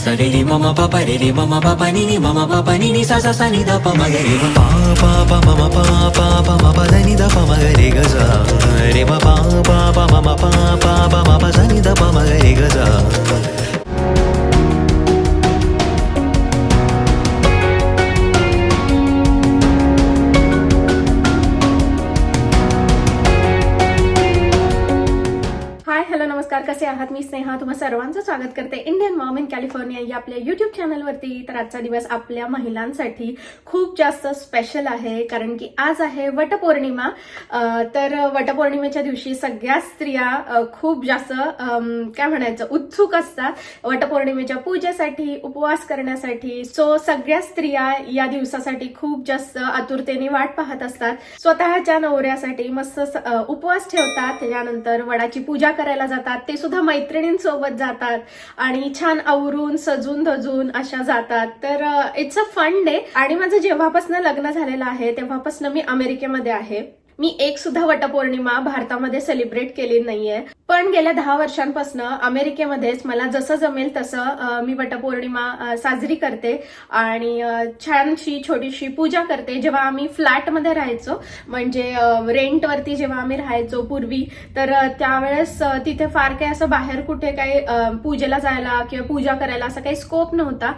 सा रे रे मम प प रे रे मम प प नि नि मम प प नि नि सा सा सा नि द प म ग रे ग पा पा पा मम पा पा पा म प ध नि द प म ग रे ग सा रे म पा पा पा मम पा पा पा म प सा नि द कसे आहात. मी स्नेहा. तुम्हा सर्वांचं स्वागत करते. इंडियन मॉम इन कॅलिफोर्निया या आपल्या युट्यूब चॅनलवरती तर आजचा दिवस आपल्या महिलांसाठी खूप जास्त स्पेशल आहे. कारण की आज आहे वटपौर्णिमा. अं, तर वटपौर्णिमेच्या दिवशी सगळ्या स्त्रिया खूप जास्त काय म्हणायचं उत्सुक असतात वटपौर्णिमेच्या पूजेसाठी उपवास करण्यासाठी. सो सगळ्या स्त्रिया या दिवसासाठी खूप जास्त आतुरतेने वाट पाहत असतात. स्वतःच्या नवऱ्यासाठी मस्त उपवास ठेवतात. त्यानंतर वडाची पूजा करायला जातात. ते सुद्धा सुद्धा मैत्रिणींसोबत जातात आणि छान आवरून सजून धजून अशा जातात. तर इट्स अ फन डे आणि माझं जेव्हापासून लग्न झालेलं आहे तेव्हापासून मी अमेरिकेमध्ये आहे. मी एक सुद्धा वटपौर्णिमा भारतामध्ये सेलिब्रेट केली नाहीये. पण गेल्या दहा वर्षांपासून अमेरिकेमध्येच मला जसं जमेल तसं मी वटपौर्णिमा साजरी करते. आणि छानशी छोटीशी पूजा करते. जेव्हा आम्ही फ्लॅटमध्ये राहायचो म्हणजे रेंटवरती जेव्हा आम्ही राहायचो पूर्वी तर त्यावेळेस तिथे फार काही असं बाहेर कुठे काही पूजेला जायला किंवा पूजा करायला असा काही स्कोप नव्हता.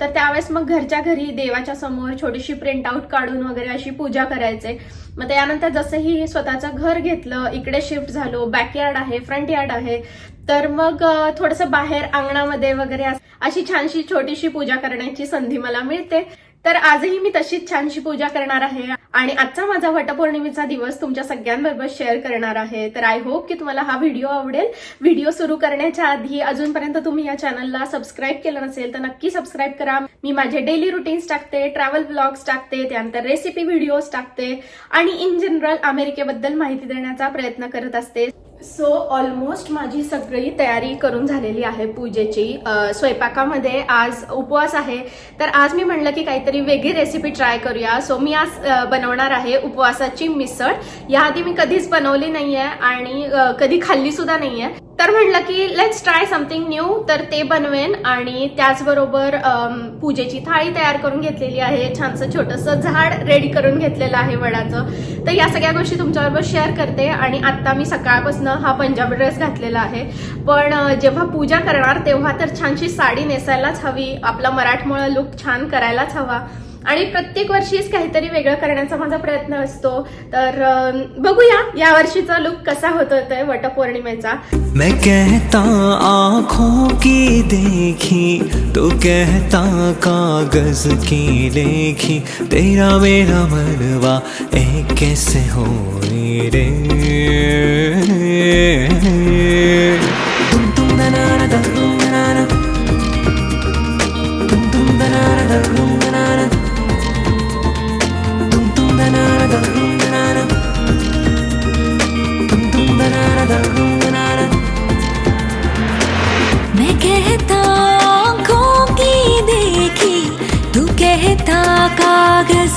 तर त्यावेळेस मग घरच्या घरी देवाच्या समोर छोटीशी प्रिंट आउट काढून वगैरे अशी पूजा करायचे. मग त्यानंतर जसंही स्वतःचं घर घेतलं इकडे शिफ्ट झालो बॅकयार्ड आहे फ्रंट यार्ड आहे तर मग थोडंसं बाहेर अंगणामध्ये वगैरे अशी छानशी छोटीशी पूजा करण्याची संधी मला मिळते. तर आजही मी तशीच छानशी पूजा करणार आहे. आणि आजचा माझा वटपौर्णिमेचा दिवस तुमच्या सगळ्यांबरोबर शेअर करणार आहे. तर आय होप की तुम्हाला हा व्हिडिओ आवडेल. व्हिडिओ सुरू करण्याच्या आधी अजूनपर्यंत तुम्ही या चॅनलला सबस्क्राईब केलं नसेल तर नक्की सबस्क्राईब करा. मी माझे डेली रुटीन्स टाकते ट्रॅव्हल ब्लॉग्स टाकते त्यानंतर रेसिपी व्हिडिओज टाकते आणि इन जनरल अमेरिकेबद्दल माहिती देण्याचा प्रयत्न करत असते. सो ऑलमोस्ट माझी सगळी तयारी करून झालेली आहे पूजेची. स्वयंपाकामध्ये आज उपवास आहे. तर आज मी म्हणलं की काहीतरी वेगळी रेसिपी ट्राय करूया. सो मी आज बनवणार आहे उपवासाची मिसळ. याआधी मी कधीच बनवली नाहीये आणि कधी खाल्ली सुद्धा नाहीये. तर म्हणलं की लेट्स ट्राय समथिंग न्यू तर ते बनवेन आणि त्याचबरोबर पूजेची थाळी तयार करून घेतलेली आहे. छानसं छोटंसं झाड रेडी करून घेतलेलं आहे वडाचं. तर या सगळ्या गोष्टी तुमच्याबरोबर शेअर करते आणि आता मी सकाळपासून हा पंजाबी ड्रेस घातलेला आहे. पण जेव्हा पूजा करणार तेव्हा तर छानशी साडी नेसायलाच हवी. आपला मराठमोळा लुक छान करायलाच हवा. आणि प्रत्येक वर्षीच काहीतरी वेगळं करण्याचा माझा प्रयत्न असतो. तर बघूया या वर्षीचा लुक कसा होत आहे वटपौर्णिमेचा. मैं कहता आंखों की देखी तो कहता कागज की लेखी तेरा मेरा मनवा एक कैसे हो रे? तुम तुम ना ना ना ना ना तुम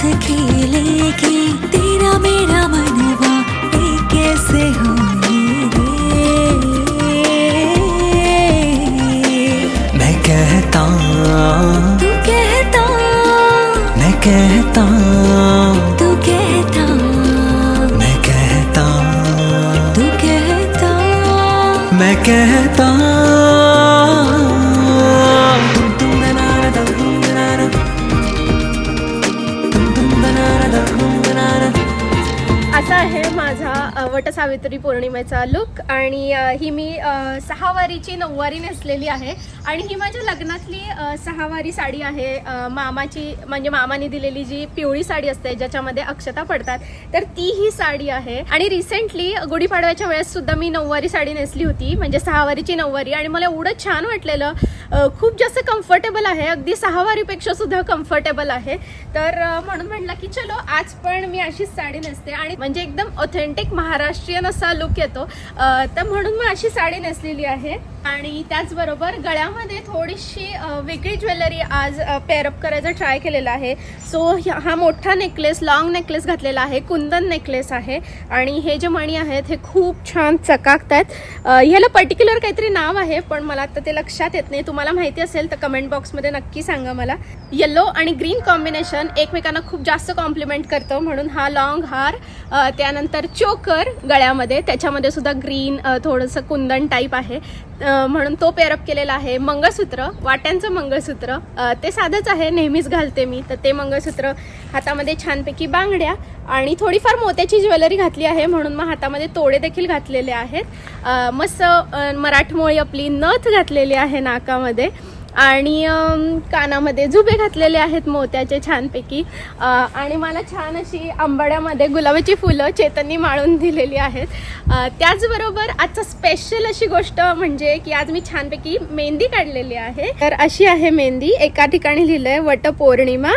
कागज वटसावित्री पौर्णिमेचा लुक आणि ही मी सहावारीची नऊवारी नेसलेली आहे. आणि ही माझ्या लग्नातली सहावारी साडी आहे. मामाची म्हणजे मामाने दिलेली जी पिवळी साडी असते ज्याच्यामध्ये अक्षता पडतात तर ती ही साडी आहे. आणि रिसेंटली गुढीपाडव्याच्या वेळेस सुद्धा मी नऊवारी साडी नेसली होती म्हणजे सहावारीची नऊवारी. आणि मला एवढं छान वाटलेलं खूप जास्त कम्फर्टेबल आहे. अगदी सहावारीपेक्षा सुद्धा कम्फर्टेबल आहे. तर म्हणून म्हटलं की चलो आज पण मी अशीच साडी नेसते. आणि म्हणजे एकदम ऑथेंटिक महाराष्ट्रीयन असा लुक येतो. तर म्हणून मग अशी साडी नेसलेली आहे. आणि त्याचबरोबर गळ्यामध्ये थोडीशी वेगळी ज्वेलरी आज पेअरअप करायचा ट्राय केलेला आहे. सो हा मोठा नेकलेस लाँग नेकलेस घातलेला आहे कुंदन नेकलेस आहे. आणि हे जे मणी आहेत हे खूप छान चकाकत आहेत ह्याला पर्टिक्युलर काहीतरी नाव आहे पण मला आता ते लक्षात येत नाही. तुम्हाला माहिती असेल तर कमेंट बॉक्समध्ये नक्की सांगा मला. येल्लो आणि ग्रीन कॉम्बिनेशन एकमेकांना खूप जास्त कॉम्प्लिमेंट करतं. म्हणून हा लाँग हार त्यानंतर चोकर गळ्यामध्ये. त्याच्यामध्ये सुद्धा ग्रीन थोडंसं कुंदन टाईप आहे. म्हणून तो पेअरअप केलेला आहे. मंगळसूत्र वाट्यांचं मंगळसूत्र. ते साधंच आहे. नेहमीच घालते मी. तर ते मंगळसूत्र हातामध्ये छानपैकी बांगड्या आणि थोडीफार मोत्याची ज्वेलरी घातली आहे. म्हणून मग हातामध्ये तोडे देखील घातलेले आहेत. मस्त मराठमोळी आपली नथ घातलेली आहे नाकामध्ये. आणि कानामध्ये झुबे घातलेले आहेत मोत्याचे छानपैकी. आणि मला छान अशी आंबाड्यामध्ये गुलाबाची फुलं चेतननी माळून दिलेली आहेत. त्याचबरोबर आजचा स्पेशल अशी गोष्ट म्हणजे की आज मी छानपैकी मेहंदी काढलेली आहे. तर अशी आहे मेहंदी. एका ठिकाणी लिहिलं आहे वटपौर्णिमा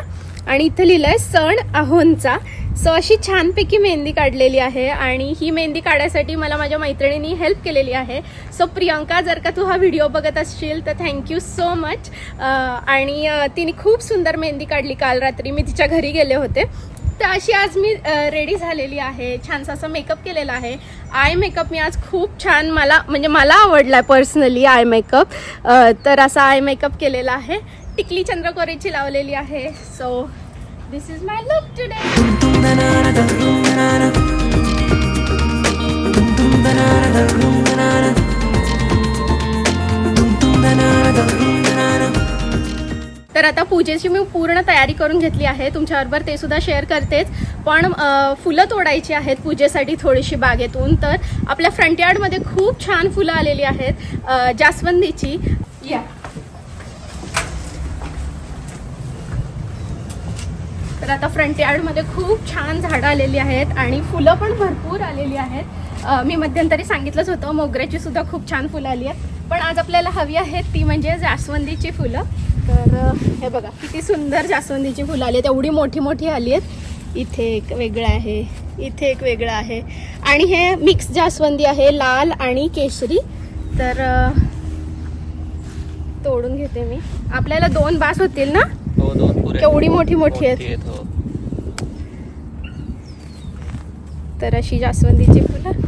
आणि इथं लिहिलं आहे सण अहोंचा. सो अशी छानपैकी मेहंदी काढलेली आहे आणि ही मेहंदी काढायसाठी मला माझ्या मैत्रिणींनी हेल्प केलेली आहे. सो प्रियंका जर का तू हा व्हिडिओ बघत असशील तर थँक्यू सो मच आणि तिने खूप सुंदर मेहंदी काढली काल रात्री. मी तिच्या घरी गेले होते. तर अशी आज मी रेडी झालेली आहे. छानसा असं मेकअप केलेला आहे. आय मेकअप मी आज खूप छान मला म्हणजे मला आवडला आहे पर्सनली आय मेकअप तर असा आय मेकअप केलेला आहे. टिकली चंद्रकोरेची लावलेली आहे. So this is my look today तर आता पूजेची मी पूर्ण तयारी करून घेतली आहे. तुमच्याबरोबर ते सुद्धा शेअर करतेच. पण फुलं तोडायची आहेत पूजेसाठी थोडीशी बागेतून. तर आपल्या फ्रंट यार्डमध्ये खूप छान फुलं आलेली आहेत जास्वंदीची. या. तर आता फ्रंट यार्डमध्ये खूप छान झाडं आलेली आहेत आणि फुलं पण भरपूर आलेली आहेत. मी मध्यंतरी सांगितलंच होतं मोगऱ्याची सुद्धा खूप छान फुलं आली आहेत. पण आज आपल्याला हवी आहेत ती म्हणजे जास्वंदीची फुलं. तर हे बघा किती सुंदर जास्वंदीची फुलं आली आहेत. एवढी मोठी मोठी आली आहेत. इथे एक वेगळं आहे इथे एक वेगळं आहे. आणि हे मिक्स जास्वंदी आहे लाल आणि केशरी. तर तोडून घेते मी. आपल्याला दोन बास होतील ना? हो दोन. केवढी मोठी मोठी आहेत हो. तर अशी जास्वंदीची फुलं.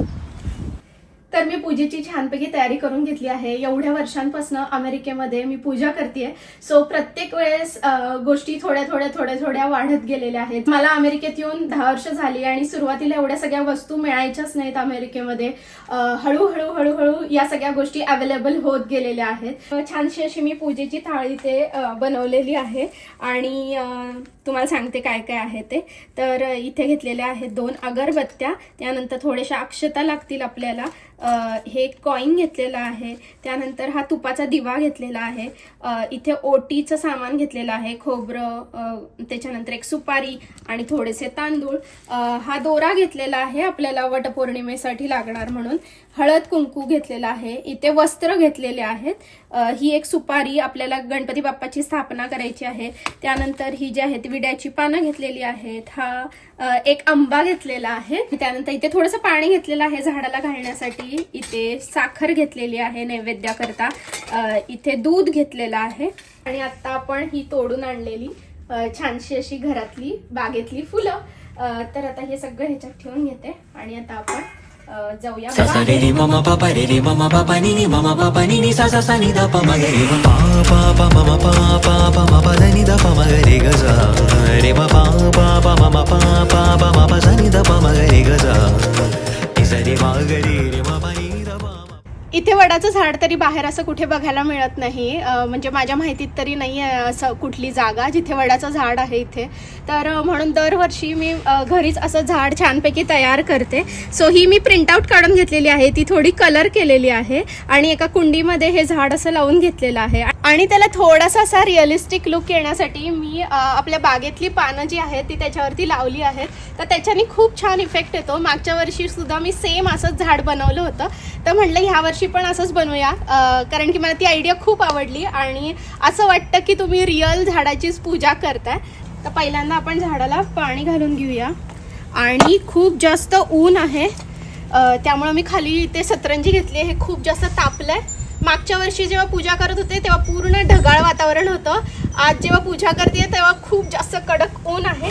तर मी पूजेची छानपैकी तयारी करून घेतली आहे. एवढ्या वर्षांपासून अमेरिकेमध्ये मी पूजा करते सो प्रत्येक वेळेस गोष्टी थोड्या थोड्या थोड्या थोड्या वाढत गेलेल्या आहेत. मला अमेरिकेत येऊन दहा वर्ष झाली आणि सुरुवातीला एवढ्या सगळ्या वस्तू मिळायच्याच नाहीत अमेरिकेमध्ये. हळूहळू हळूहळू या सगळ्या गोष्टी अवेलेबल होत गेलेल्या आहेत. छानशी अशी मी पूजेची थाळी ते बनवलेली आहे. आणि तुम्हाला सांगते काय काय आहे ते. तर इथे घेतलेल्या आहेत दोन अगरबत्त्या. त्यानंतर थोड्याशा अक्षता लागतील आपल्याला. हे कॉईन घेतलेलं आहे. त्यानंतर हा तुपाचा दिवा घेतलेला आहे. इथे ओटीचं सामान घेतलेलं आहे. खोबरं त्याच्यानंतर एक सुपारी आणि थोडेसे तांदूळ. हा दोरा घेतलेला आहे. आपल्याला वटपौर्णिमेसाठी लागणार म्हणून. हळद कुंकू घेतलेला आहे. इथे वस्त्र घेतलेले आहेत. ही एक सुपारी आपल्याला गणपती बाप्पाची स्थापना करायची आहे. त्यानंतर ही जी आहेत विड्याची पानं घेतलेली आहेत. हा एक आंबा घेतलेला आहे. त्यानंतर इथे थोडंसं पाणी घेतलेलं आहे झाडाला घालण्यासाठी. इथे साखर घेतलेली आहे नैवेद्याकरता. इथे दूध घेतलेलं आहे. आणि आता आपण ही तोडून आणलेली छानशी अशी घरातली बागेतली फुलं. तर आता हे सगळं ह्याच्यात ठेवून घेते. आणि आता आपण जाऊया सा सा रे रे बागेत. मम पा पा रे रे मम पा पा नी नी मम पा पा नी नी सा सा सा नी द प म ग रे म पा पा पा मम पा पा पा म प द नी द प म ग रे ग सा रे म पा पा पा मम पा पा पा म प सा नी द प म ग रे ग सा नी सा रे म ग रे रे म पा नी द प म इथे वडाचं झाड तरी बाहेर असं कुठे बघायला मिळत नाही. म्हणजे माझ्या माहितीत तरी नाही आहे असं कुठली जागा जिथे वडाचं झाड आहे इथे. तर म्हणून दरवर्षी मी घरीच असं झाड छानपैकी तयार करते. सो ही मी प्रिंटआउट काढून घेतलेली आहे. ती थोडी कलर केलेली आहे आणि एका कुंडीमध्ये हे झाड असं लावून घेतलेलं आहे. आणि त्याला थोडासा असा रिअलिस्टिक लुक येण्यासाठी मी आपल्या बागेतली पानं जी आहेत ती त्याच्यावरती लावली आहेत. तर त्याच्याने खूप छान इफेक्ट येतो. मागच्या वर्षीसुद्धा मी सेम असंच झाड बनवलं होतं. तर म्हटलं ह्या वर्षी पण असंच बनवूया. कारण की मला ती आयडिया खूप आवडली आणि असं वाटतं की तुम्ही रिअल झाडाचीच पूजा करताय. तर पहिल्यांदा आपण झाडाला पाणी घालून घेऊया. आणि खूप जास्त ऊन आहे. त्यामुळं मी खाली ते सतरंजी घेतली आहे. हे खूप जास्त तापलं आहे मागच्या वर्षी जेव्हा पूजा करत होते तेव्हा पूर्ण ढगाळ वातावरण होतं. आज जेव्हा पूजा करते तेव्हा खूप जास्त कडक ऊन आहे.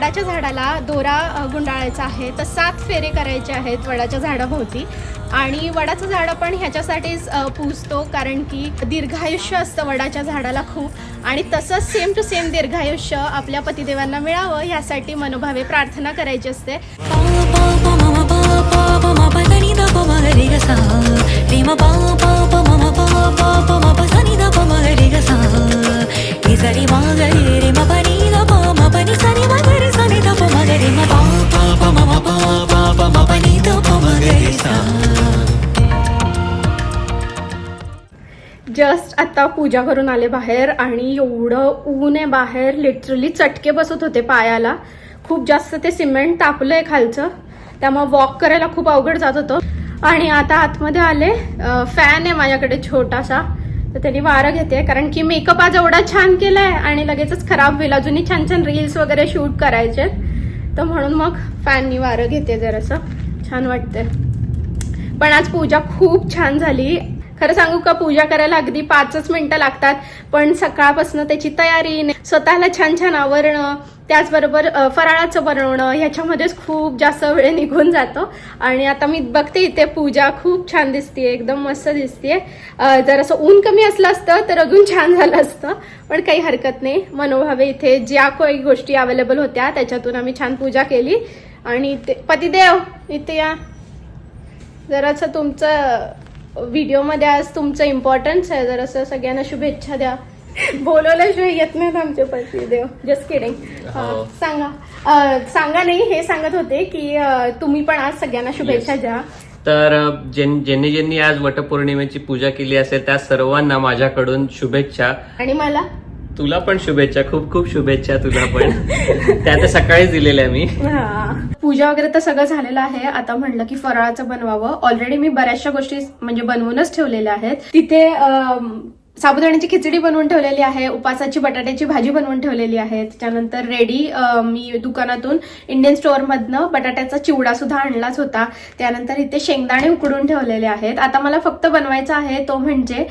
वडाच्या झाडाला दोरा गुंडाळायचा आहे तर सात फेरे करायचे आहेत वडाच्या झाडाभोवती. आणि वडाचं झाड आपण ह्याच्यासाठीच अ, पूजतो कारण की दीर्घायुष्य असतं वडाच्या झाडाला खूप. आणि तसंच सेम टू सेम दीर्घायुष्य आपल्या पतिदेवांना मिळावं ह्यासाठी मनोभावे प्रार्थना करायची असते. आत्ता आता पूजा करून आले बाहेर आणि एवढं ऊन आहे बाहेर लिटरली चटके बसत होते पायाला. खूप जास्त ते सिमेंट तापलंय खालचं. त्यामुळे वॉक करायला खूप अवघड जात होतं. आणि आता आतमध्ये आले. फॅन आहे माझ्याकडे छोटासा. तर त्यांनी वारं घेते कारण की मेकअप आज एवढा छान केला आहे आणि लगेचच खराब होईल. अजूनही छान छान रील्स वगैरे शूट करायचे तर म्हणून मग फॅननी वारं घेते जरासं. छान वाटते पण आज पूजा खूप छान झाली. खरं सांगू का पूजा करायला अगदी पाचच मिनिटं लागतात पण सकाळपासून त्याची तयारी स्वतःला छान छान आवरणं त्याचबरोबर फराळाचं बनवणं ह्याच्यामध्येच खूप जास्त वेळ निघून जातो. आणि आता मी बघते इथे पूजा खूप छान दिसते एकदम मस्त दिसते जर असं ऊन कमी असलं असतं तर अजून छान झालं असतं पण काही हरकत नाही. मनोभावे इथे ज्या काही गोष्टी अवेलेबल होत्या त्याच्यातून आम्ही छान पूजा केली. आणि ते पतिदेव इथे या. जरासं तुमचं व्हिडिओमध्ये आज तुमचं इम्पॉर्टन्स आहे. जरासं सगळ्यांना शुभेच्छा द्या. बोलवल्याशिवाय येत नाहीत आमचे पती देव जस्ट किडिंग हो. सांगा. अं, सांगा नाही हे सांगत होते की अं, तुम्ही पण आज सगळ्यांना शुभेच्छा Yes. द्या. तर अ, ज्यां- ज्यांनी ज्यांनी आज वटपौर्णिमेची पूजा केली असेल त्या सर्वांना माझ्याकडून शुभेच्छा. आणि मला? तुला पण शुभेच्छा खूप खूप शुभेच्छा तुला पण. त्या तर सकाळीच दिलेल्या मी. पूजा वगैरे तर सगळं झालेलं आहे. आता म्हणलं की फराळाचं बनवावं. ऑलरेडी मी बऱ्याचशा गोष्टी म्हणजे बनवूनच ठेवलेल्या आहेत. तिथे साबुदाण्याची खिचडी बनवून ठेवलेली आहे उपासाची बटाट्याची भाजी बनवून ठेवलेली आहे. त्याच्यानंतर रेडी मी दुकानातून इंडियन स्टोअरमधनं बटाट्याचा चिवडा सुद्धा आणलाच होता. त्यानंतर इथे शेंगदाणे उकडून ठेवलेले आहेत. आता मला फक्त बनवायचा आहे तो म्हणजे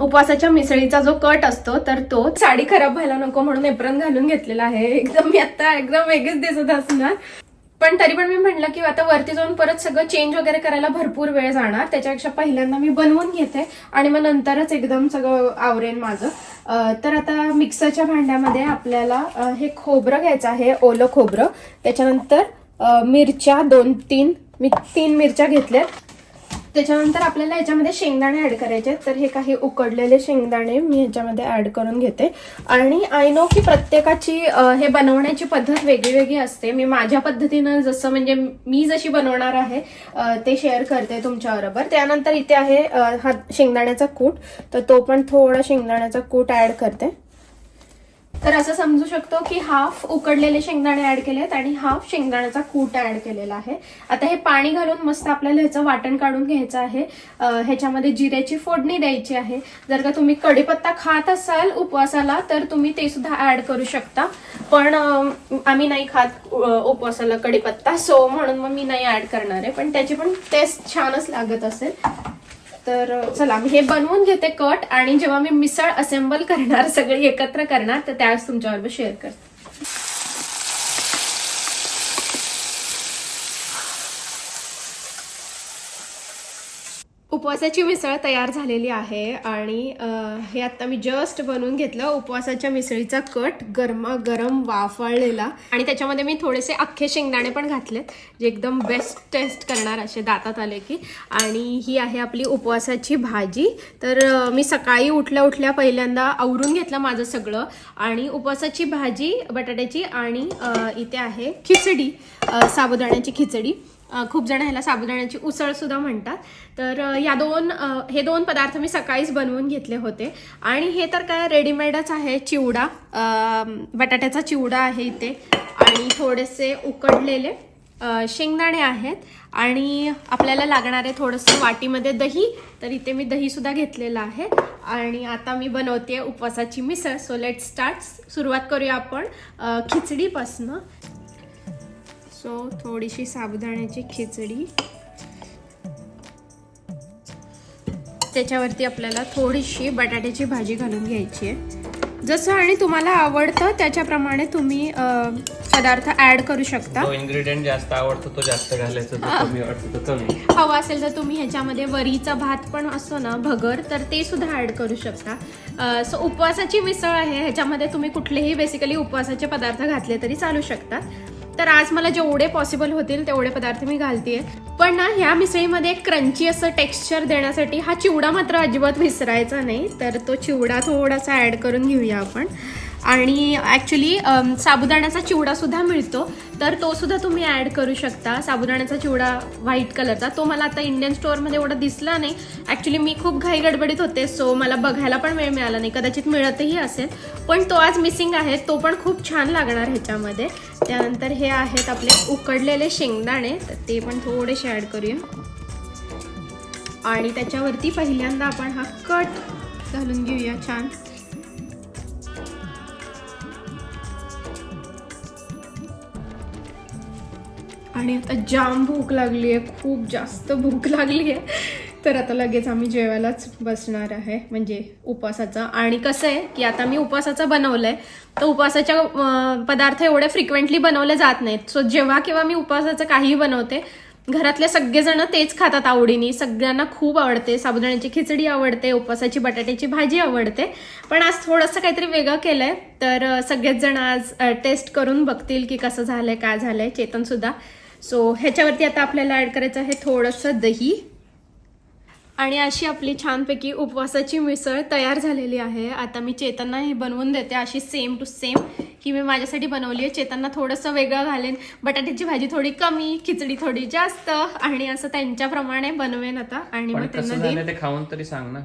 उपवासाच्या मिसळीचा जो कट असतो तर तो साडी खराब व्हायला नको म्हणून एप्रन घालून घेतलेला आहे. एकदम मी आता एकदम वेगळीच दिसत असणार. पण तरी पण मी म्हटलं की आता वरती जाऊन परत सगळं चेंज वगैरे करायला भरपूर वेळ जाणार. त्याच्यापेक्षा पहिल्यांदा मी बनवून घेते आणि मग नंतरच एकदम सगळं आवरेन माझं. तर आता मिक्सरच्या भांड्यामध्ये आपल्याला हे खोबरं घ्यायचं आहे ओलं खोबरं. त्याच्यानंतर मिरच्या दोन तीन मी तीन मिरच्या घेतल्यात. त्याच्यानंतर आपल्याला ह्याच्यामध्ये शेंगदाणे ऍड करायचे आहेत. तर हे काही उकडलेले शेंगदाणे मी ह्याच्यामध्ये ऍड करून घेते. आणि आय नो की प्रत्येकाची हे बनवण्याची पद्धत वेगळी वेगळी असते. मी माझ्या पद्धतीनं जसं म्हणजे मी जशी बनवणार आहे ते शेअर करते तुमच्याबरोबर. त्यानंतर इथे आहे हा शेंगदाण्याचा कूट. तर तो पण थोडा शेंगदाण्याचा कूट ऍड करते. तर असं समजू शकतो की हाफ उकडलेले शेंगदाणे ऍड केलेत आणि हाफ शेंगदाण्याचा कूट ऍड केलेला आहे. आता हे पाणी घालून मस्त आपल्याला ह्याचं वाटण काढून घ्यायचं आहे. ह्याच्यामध्ये जिऱ्याची फोडणी द्यायची आहे. जर का तुम्ही कडीपत्ता खात असाल उपवासाला तर तुम्ही ते सुद्धा ऍड करू शकता. पण आम्ही नाही खात उपवासाला कडीपत्ता सो म्हणून मग मी नाही ऍड करणार आहे. पण त्याची पण टेस्ट छानच लागत असेल. तर चला मी हे बनवून घेते कट आणि जेव्हा मी मिसळ असेंबल करणार सगळे एकत्र करणार तर त्यावेळेस तुमच्याबरोबर शेअर करते. उपवासाची मिसळ तयार झालेली आहे आणि हे आता मी जस्ट बनवून घेतलं. उपवासाच्या मिसळीचा कट गरमागरम वाफाळलेला आणि त्याच्यामध्ये मी थोडेसे अख्खे शेंगदाणे पण घातलेत जे एकदम बेस्ट टेस्ट करणार असे दातात आले की. आणि ही आहे आपली उपवासाची भाजी. तर मी सकाळी उठल्या उठल्या पहिल्यांदा आवरून घेतलं माझं सगळं. आणि उपवासाची भाजी बटाट्याची आणि इथे आहे खिचडी साबुदाण्याची खिचडी. खूप जण ह्याला साबुदाण्याची उसळ सुद्धा म्हणतात. तर या दोन हे दोन पदार्थ मी सकाळीच बनवून घेतले होते. आणि हे तर काय रेडीमेडच आहे चिवडा बटाट्याचा चिवडा आहे इथे. आणि थोडेसे उकडलेले शेंगदाणे आहेत. आणि आपल्याला लागणारे थोडंसं वाटीमध्ये दही तर इथे मी दही सुद्धा घेतलेलं आहे. आणि आता मी बनवते उपवासाची मिसळ. सो लेट स्टार्ट सुरुवात करूया आपण खिचडीपासनं. सो थोडीशी साबुदाण्याची खिचडी. त्याच्यावरती आपल्याला थोडीशी बटाट्याची भाजी घालून घ्यायची आहे. जसं आणि तुम्हाला आवडतं त्याच्याप्रमाणे तुम्ही पदार्थ ॲड करू शकता. इन्ग्रेडियंट जास्त आवडतो तो जास्त घालायचा हवा असेल तर तुम्ही ह्याच्यामध्ये वरीचा भात पण असतो ना भगर तर ते सुद्धा ऍड करू शकता. सो उपवासाची मिसळ आहे ह्याच्यामध्ये तुम्ही कुठलेही बेसिकली उपवासाचे पदार्थ घातले तरी चालू शकतात. तर आज मला जेवढे पॉसिबल होतील तेवढे पदार्थ मी घालतेय. पण ना ह्या मिसळीमध्ये एक क्रंची असं टेक्स्चर देण्यासाठी हा चिवडा मात्र अजिबात विसरायचा नाही. तर तो चिवडा थोडासा ऍड करून घेऊया आपण. आणि ॲक्च्युली um, साबुदाण्याचा चिवडा सुद्धा मिळतो. तर तो सुद्धा तुम्ही ॲड करू शकता. साबुदाण्याचा चिवडा व्हाईट कलरचा तो मला आता इंडियन स्टोअरमध्ये एवढा दिसला नाही. ॲक्च्युली मी खूप घाई गडबडीत होते सो मला बघायला पण वेळ मिळाला नाही. कदाचित मिळतही असेल. पण तो आज मिसिंग आहे. तो पण खूप छान लागणार ह्याच्यामध्ये. त्यानंतर हे आहेत आपले उकडलेले शेंगदाणे. तर ते पण थोडेसे ॲड करूया. आणि त्याच्यावरती पहिल्यांदा आपण हा कट घालून घेऊया छान. आणि आता जाम भूक लागली आहे खूप जास्त भूक लागली आहे. तर आता लगेच आम्ही जेवायलाच बसणार आहे म्हणजे उपवासाचा आणि कसं आहे की आता मी उपवासाचा आहे तर उपवासाच्या पदार्थ एवढे फ्रिक्वेंटली बनवले जात नाहीत. सो जेव्हा केव्हा मी उपवासाचं काहीही बनवते घरातले सगळेजण तेच खातात आवडीने. सगळ्यांना खूप आवडते साबुदाण्याची खिचडी आवडते उपवासाची बटाट्याची भाजी आवडते. पण आज थोडंसं काहीतरी वेगळं केलंय तर सगळेच जण आज टेस्ट करून बघतील की कसं झालंय काय झालंय. चेतन सुद्धा सो ह्याच्यावरती आता आपल्याला ऍड करायचं आहे थोडंसं दही. आणि अशी आपली छानपैकी उपवासाची मिसळ तयार झालेली आहे. आता मी चेतनना ही बनवून देते अशी सेम टू सेम ही मी माझ्यासाठी बनवली आहे. चेतनना थोडंसं वेगळं घालेन. बटाट्याची भाजी थोडी कमी खिचडी थोडी जास्त आणि असं त्यांच्याप्रमाणे बनवेन आता. आणि मग त्यांना ते खाऊन तरी सांग ना.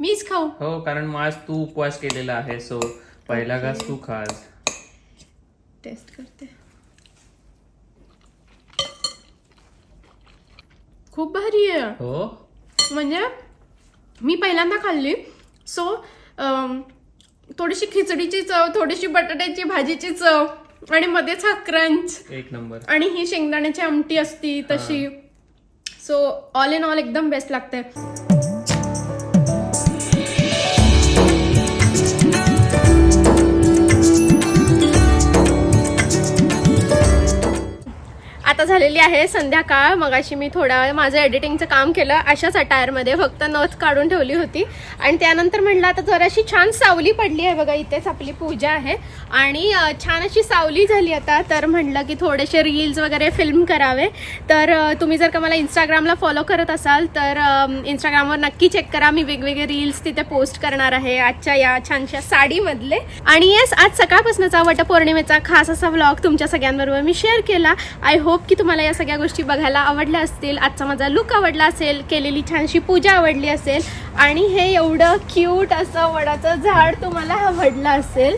मीच खाऊ. हो कारण आज तू उपवास केलेला आहे सो पहिला घास तू खास. टेस्ट करते. खूप भारी आहे. हो? म्हणजे मी पहिल्यांदा खाल्ली. सो थोडीशी खिचडीची चव थोडीशी बटाट्याची भाजीची चव आणि मध्येच हा क्रंच एक नंबर. आणि ही शेंगदाण्याची आमटी असती तशी. सो ऑल इन ऑल एकदम बेस्ट लागते आता झालेली आहे संध्याकाळ. मगाशी मी थोडा वेळ माझं एडिटिंगचं काम केलं अशाच अटायरमध्ये फक्त नथ काढून ठेवली होती. आणि त्यानंतर म्हटलं आता जराशी छान सावली पडली आहे बघा इथेच आपली पूजा आहे. आणि छान अशी सावली झाली आता. तर म्हटलं की थोडेसे रील्स वगैरे फिल्म करावे. तर तुम्ही जर का मला इंस्टाग्रामला फॉलो करत असाल तर इंस्टाग्रामवर नक्की चेक करा. मी वेगवेगळे रील्स तिथे पोस्ट करणार आहे आजच्या या छानशा साडीमधले. आणि येस आज सकाळपासूनचा वटपौर्णिमेचा खास असा व्लॉग तुमच्या सगळ्यांबरोबर मी शेअर केला. आय होप की तुम्हाला या सगळ्या गोष्टी बघायला आवडल्या असतील आजचा माझा लुक आवडला असेल केलेली छानशी पूजा आवडली असेल आणि हे एवढं क्यूट असं वडाचं झाड तुम्हाला आवडलं असेल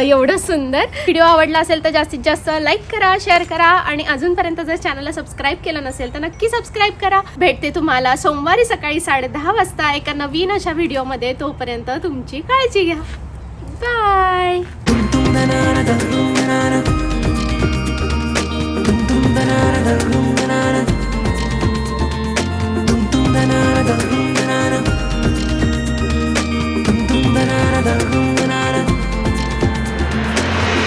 एवढं सुंदर. व्हिडिओ आवडला असेल तर जास्तीत जास्त लाईक करा शेअर करा आणि अजूनपर्यंत जर चॅनलला सबस्क्राईब केलं नसेल तर नक्की सबस्क्राईब करा. भेटते तुम्हाला सोमवारी सकाळी साडेदहा वाजता एका नवीन अशा व्हिडिओमध्ये तोपर्यंत तुमची काळजी घ्या. Bye da da da da